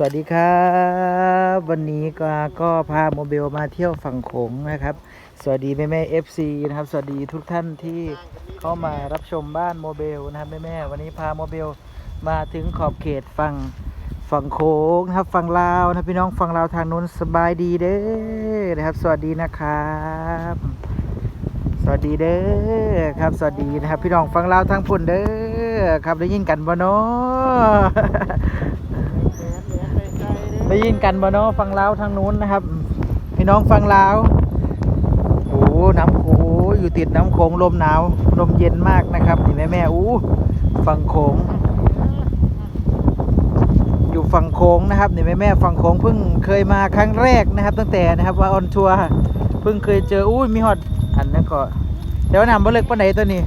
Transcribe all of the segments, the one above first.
สวัสดีครับ วันนี้ก็ก็พาโมเบลมาเที่ยวฝั่งโขงนะครับ สวัสดีแม่แม่เอฟซีนะครับ สวัสดีทุกท่านที่เข้ามารับชมบ้านโมเบลนะครับแม่แม่วันนี้พาโมเบลมาถึงขอบเขตฝั่งฝั่งโขงนะครับฝั่งลาวนะพี่น้องฝั่งลาวทางนู้นสบายดีเด้อนะครับ สวัสดีนะครับ สวัสดีเด้อครับ สวัสดีนะครับ พี่น้องฝั่งลาวทางพุ่นเด้อครับได้ยินกันบ่เนาะ ได้ยินกันบ่เนาะฟังลาวทางนู้นนะครับ พี่น้องฟังลาวโอ้น้ำโขงอยู่ติดน้ำโขงลมหนาวลมเย็นมากนะครับนี่แม่แม่อู้ฝั่งโขง อยู่ฝั่งโขงนะครับนี่แม่แม่ฝั่งโขงเพิ่งเคยมาครั้งแรกนะครับ ตั้งแต่นะครับว่าออนทัวร์เพิ่งเคยเจออู้มีฮอดอันนั้นก็เดี๋ยวน้ำบ่เล็กปาไหนตัวนี้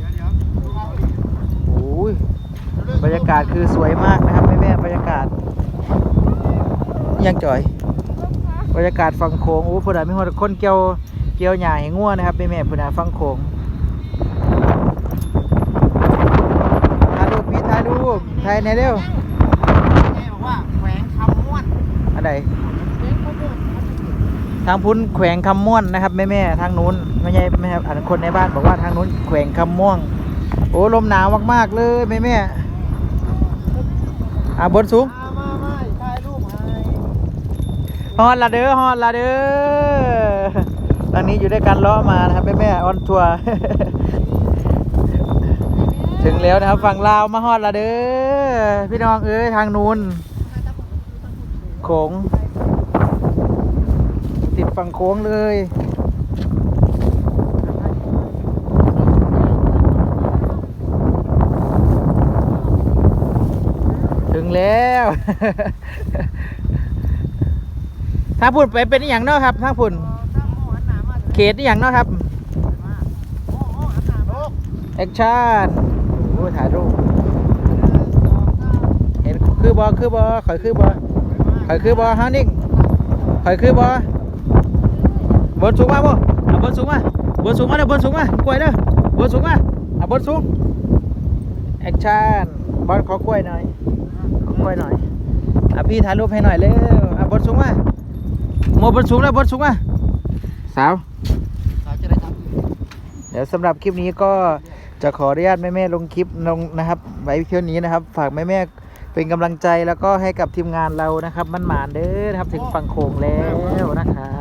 โอ้ยบรรยากาศคือสวยมากนะครับแม่แม่ๆบรรยากาศ ยังจ่อยบรรยากาศฟังโขงโอ้พุ่นน่ะมีคนคนเกี่ยวเกี่ยวหญ้าให้งัวนะครับแม่แม่ๆพุ่นน่ะฟังโขงถ่ายรูปพี่ถ่ายรูปถ่ายในอยเร็วแม่บอกว่าแขวงคำม่วนอันใดทางพุ้นแขวงคำม่วนนะครับแม่แม่ๆทางนู้นไม่ใช่ไม่ครับอันคนในบ้านบอกว่าทางนู้นแขวงคำม่วง โอ้ลมหนาวมากๆเลยแม่แม่ๆอะบนสูง มามามาถ่ายรูปให้ ฮอดละเด้อฮอดละเด้อตอนนี้อยู่ด้วยกันล้อมานะครับแม่แม่ออนทัวร์ถึงแล้วนะครับฝั่งลาวมาฮอดละเด้อพี่น้องเอ้ยทางนู้นโขงติดฝั่งโค้งเลยถึงแล้ว ถ้าพุ่นไปเป็นอหย่างเนาะครับถ้าพุ่นตั้งหม้อหันหน้ามาเขตอหย่างเนาะครับโอ้โหหันหนามาแอคชั่นโอ้ถ่ายรูปเห็นคือบอคือบอข่อยคือบอข่อยคือบอฮานิ่งข่อยคือบอบนสูงมาบ่เอาบนสูงมาบนสูงมาเด้อบนสูงมากล้วยเด้อบนสูงมาเอาบนสูงแอคชั่นบอลขอกล้วยหน่อยขอกล้วยหน่อยอะพี่ถ่ายรูปให้หน่อยเร็วอะบนสูงมา โมบนสูงแล้วบนสูงมาสาวเราจะได้ทเดี๋ยวสำหรับคลิปนี้ก็จะขออนุญาตแม่ๆลงคลิปลงนะครับ ไว้เพียงนี้นะครับ ฝากแม่ๆเป็นกำลังใจแล้วก็ให้กับทีมงานเรานะครับ มันหมานเด้อนะครับ ถึงฝั่งโขงแล้วนะครับ